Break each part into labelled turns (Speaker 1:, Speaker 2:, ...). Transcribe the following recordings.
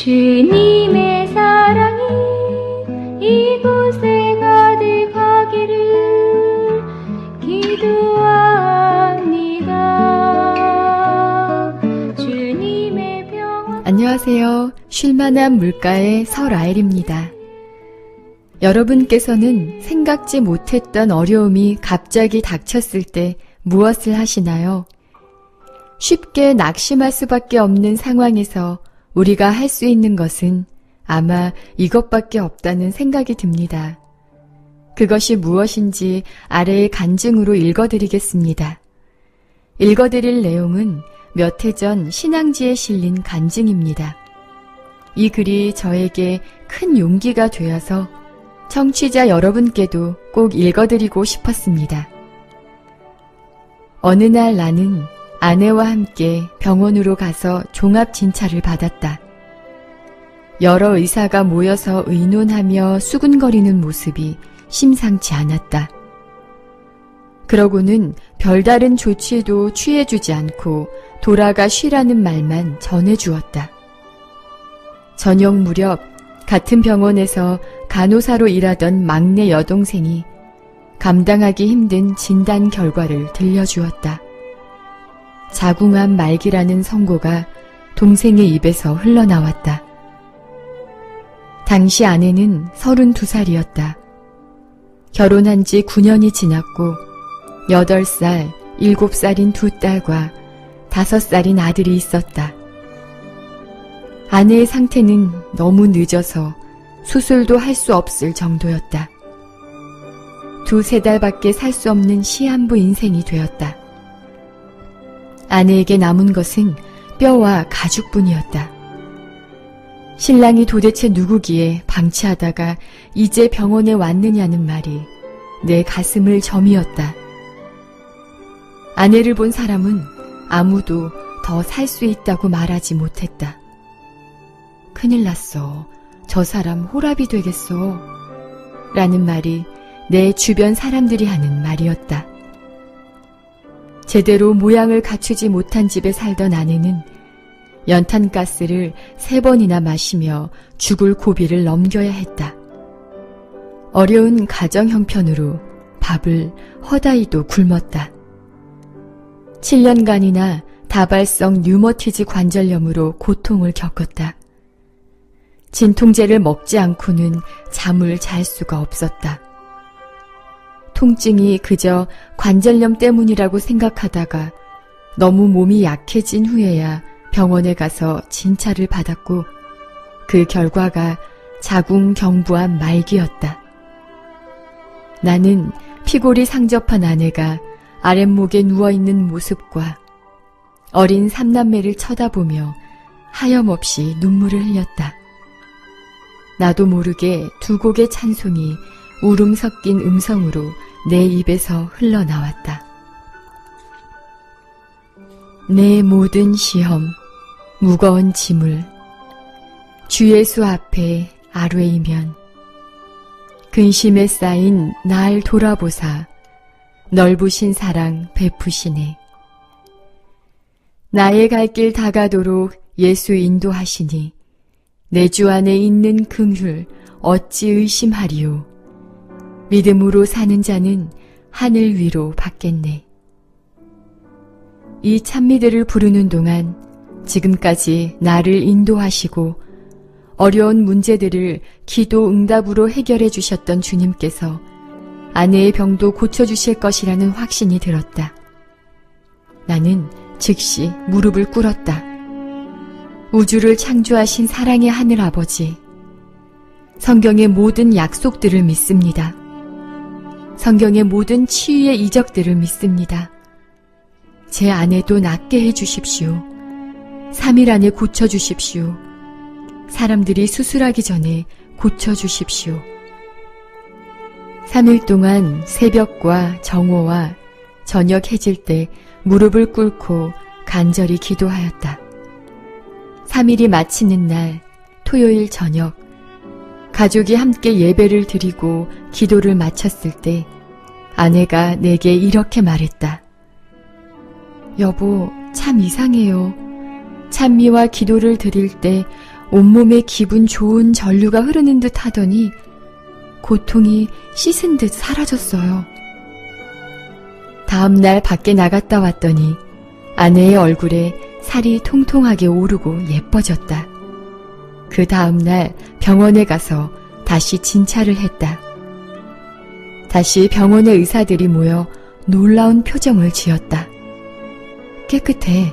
Speaker 1: 주님의 사랑이 이곳에 가득하기를 기도합니다. 주님의 평화
Speaker 2: 안녕하세요. 쉴만한 물가의 설아엘입니다. 여러분께서는 생각지 못했던 어려움이 갑자기 닥쳤을 때 무엇을 하시나요? 쉽게 낙심할 수밖에 없는 상황에서 우리가 할 수 있는 것은 아마 이것밖에 없다는 생각이 듭니다. 그것이 무엇인지 아래의 간증으로 읽어드리겠습니다. 읽어드릴 내용은 몇 해 전 신앙지에 실린 간증입니다. 이 글이 저에게 큰 용기가 되어서 청취자 여러분께도 꼭 읽어드리고 싶었습니다. 어느 날 나는 아내와 함께 병원으로 가서 종합 진찰을 받았다. 여러 의사가 모여서 의논하며 수군거리는 모습이 심상치 않았다. 그러고는 별다른 조치도 취해주지 않고 돌아가 쉬라는 말만 전해주었다. 저녁 무렵 같은 병원에서 간호사로 일하던 막내 여동생이 감당하기 힘든 진단 결과를 들려주었다. 자궁암 말기라는 선고가 동생의 입에서 흘러나왔다. 당시 아내는 32살이었다. 결혼한 지 9년이 지났고 8살, 7살인 두 딸과 5살인 아들이 있었다. 아내의 상태는 너무 늦어서 수술도 할 수 없을 정도였다. 두세 달밖에 살 수 없는 시한부 인생이 되었다. 아내에게 남은 것은 뼈와 가죽뿐이었다. 신랑이 도대체 누구기에 방치하다가 이제 병원에 왔느냐는 말이 내 가슴을 점이었다. 아내를 본 사람은 아무도 더 살 수 있다고 말하지 못했다. 큰일 났어. 저 사람 호랍이 되겠어. 라는 말이 내 주변 사람들이 하는 말이었다. 제대로 모양을 갖추지 못한 집에 살던 아내는 연탄가스를 세 번이나 마시며 죽을 고비를 넘겨야 했다. 어려운 가정 형편으로 밥을 허다히도 굶었다. 7년간이나 다발성 뉴머티즈 관절염으로 고통을 겪었다. 진통제를 먹지 않고는 잠을 잘 수가 없었다. 통증이 그저 관절염 때문이라고 생각하다가 너무 몸이 약해진 후에야 병원에 가서 진찰을 받았고 그 결과가 자궁 경부암 말기였다. 나는 피골이 상접한 아내가 아랫목에 누워있는 모습과 어린 삼남매를 쳐다보며 하염없이 눈물을 흘렸다. 나도 모르게 두 곡의 찬송이 울음 섞인 음성으로 내 입에서 흘러나왔다. 내 모든 시험, 무거운 짐을 주 예수 앞에 아뢰이면 근심에 쌓인 날 돌아보사 넓으신 사랑 베푸시네. 나의 갈 길 다가도록 예수 인도하시니 내 주 안에 있는 긍휼 어찌 의심하리요. 믿음으로 사는 자는 하늘 위로 받겠네. 이 찬미들을 부르는 동안 지금까지 나를 인도하시고 어려운 문제들을 기도 응답으로 해결해 주셨던 주님께서 아내의 병도 고쳐주실 것이라는 확신이 들었다. 나는 즉시 무릎을 꿇었다. 우주를 창조하신 사랑의 하늘 아버지. 성경의 모든 약속들을 믿습니다. 성경의 모든 치유의 이적들을 믿습니다. 제 아내도 낫게 해주십시오. 3일 안에 고쳐주십시오. 사람들이 수술하기 전에 고쳐주십시오. 3일 동안 새벽과 정오와 저녁 해질 때 무릎을 꿇고 간절히 기도하였다. 3일이 마치는 날 토요일 저녁 가족이 함께 예배를 드리고 기도를 마쳤을 때 아내가 내게 이렇게 말했다. 여보, 참 이상해요. 찬미와 기도를 드릴 때 온몸에 기분 좋은 전류가 흐르는 듯 하더니 고통이 씻은 듯 사라졌어요. 다음 날 밖에 나갔다 왔더니 아내의 얼굴에 살이 통통하게 오르고 예뻐졌다. 그 다음날 병원에 가서 다시 진찰을 했다. 다시 병원의 의사들이 모여 놀라운 표정을 지었다. 깨끗해.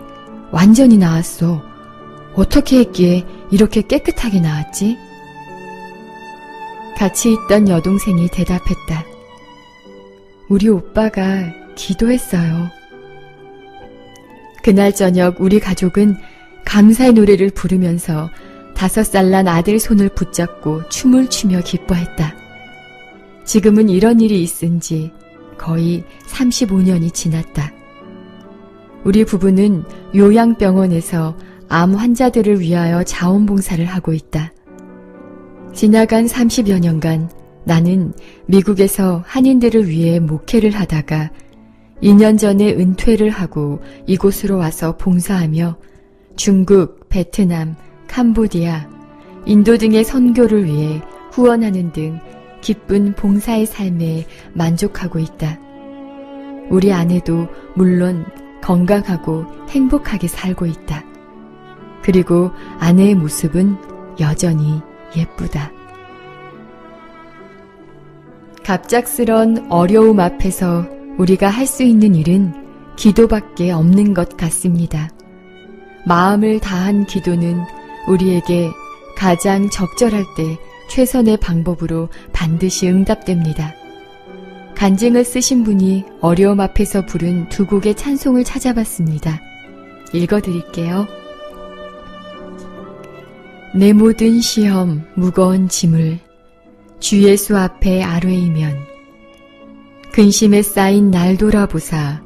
Speaker 2: 완전히 나았어. 어떻게 했기에 이렇게 깨끗하게 나았지? 같이 있던 여동생이 대답했다. 우리 오빠가 기도했어요. 그날 저녁 우리 가족은 감사의 노래를 부르면서 다섯 살 난 아들 손을 붙잡고 춤을 추며 기뻐했다. 지금은 이런 일이 있은 지 거의 35년이 지났다. 우리 부부는 요양병원에서 암 환자들을 위하여 자원봉사를 하고 있다. 지나간 30여 년간 나는 미국에서 한인들을 위해 목회를 하다가 2년 전에 은퇴를 하고 이곳으로 와서 봉사하며 중국, 베트남, 캄보디아, 인도 등의 선교를 위해 후원하는 등 기쁜 봉사의 삶에 만족하고 있다. 우리 아내도 물론 건강하고 행복하게 살고 있다. 그리고 아내의 모습은 여전히 예쁘다. 갑작스런 어려움 앞에서 우리가 할 수 있는 일은 기도밖에 없는 것 같습니다. 마음을 다한 기도는 우리에게 가장 적절할 때 최선의 방법으로 반드시 응답됩니다. 간증을 쓰신 분이 어려움 앞에서 부른 두 곡의 찬송을 찾아봤습니다. 읽어드릴게요. 내 모든 시험, 무거운 짐을 주 예수 앞에 아뢰이면 근심에 쌓인 날 돌아보사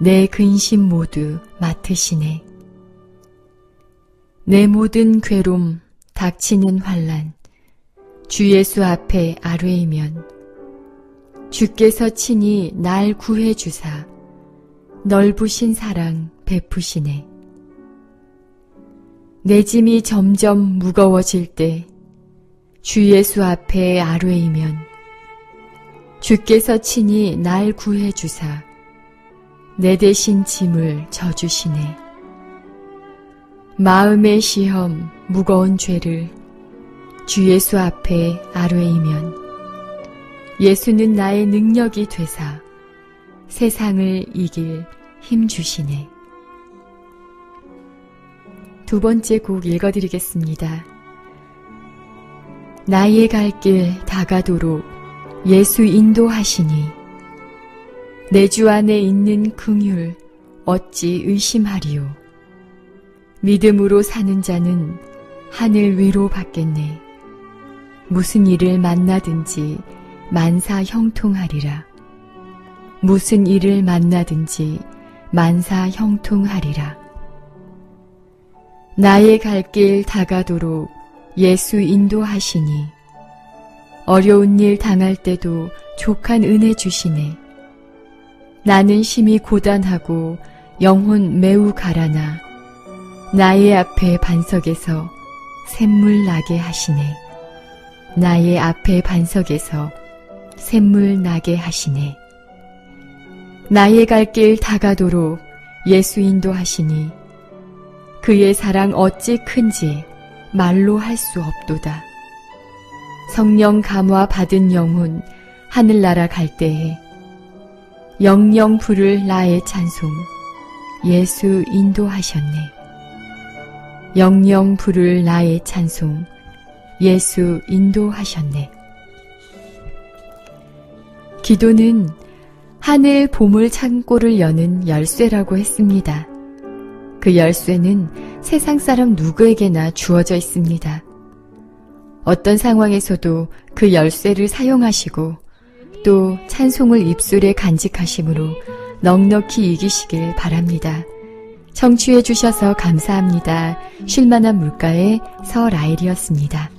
Speaker 2: 내 근심 모두 맡으시네. 내 모든 괴롬, 닥치는 환란, 주 예수 앞에 아뢰이면 주께서 친히 날 구해 주사 넓으신 사랑 베푸시네. 내 짐이 점점 무거워질 때 주 예수 앞에 아뢰이면 주께서 친히 날 구해 주사 내 대신 짐을 져주시네. 마음의 시험, 무거운 죄를 주 예수 앞에 아뢰이면 예수는 나의 능력이 되사 세상을 이길 힘 주시네. 두 번째 곡 읽어드리겠습니다. 나의 갈 길 다가도록 예수 인도하시니 내 주 안에 있는 긍휼 어찌 의심하리요. 믿음으로 사는 자는 하늘 위로 받겠네. 무슨 일을 만나든지 만사 형통하리라. 무슨 일을 만나든지 만사 형통하리라. 나의 갈 길 다가도록 예수 인도하시니 어려운 일 당할 때도 족한 은혜 주시네. 나는 심히 고단하고 영혼 매우 가라나 나의 앞에 반석에서 샘물 나게 하시네. 나의 앞에 반석에서 샘물 나게 하시네. 나의 갈 길 다가도록 예수 인도하시니 그의 사랑 어찌 큰지 말로 할 수 없도다. 성령 감화 받은 영혼 하늘나라 갈 때에 영영 부를 나의 찬송 예수 인도하셨네. 영영 부를 나의 찬송 예수 인도하셨네. 기도는 하늘 보물 창고를 여는 열쇠라고 했습니다. 그 열쇠는 세상 사람 누구에게나 주어져 있습니다. 어떤 상황에서도 그 열쇠를 사용하시고 또 찬송을 입술에 간직하심으로 넉넉히 이기시길 바랍니다. 청취해 주셔서 감사합니다. 쉴만한 물가의 서라일이었습니다.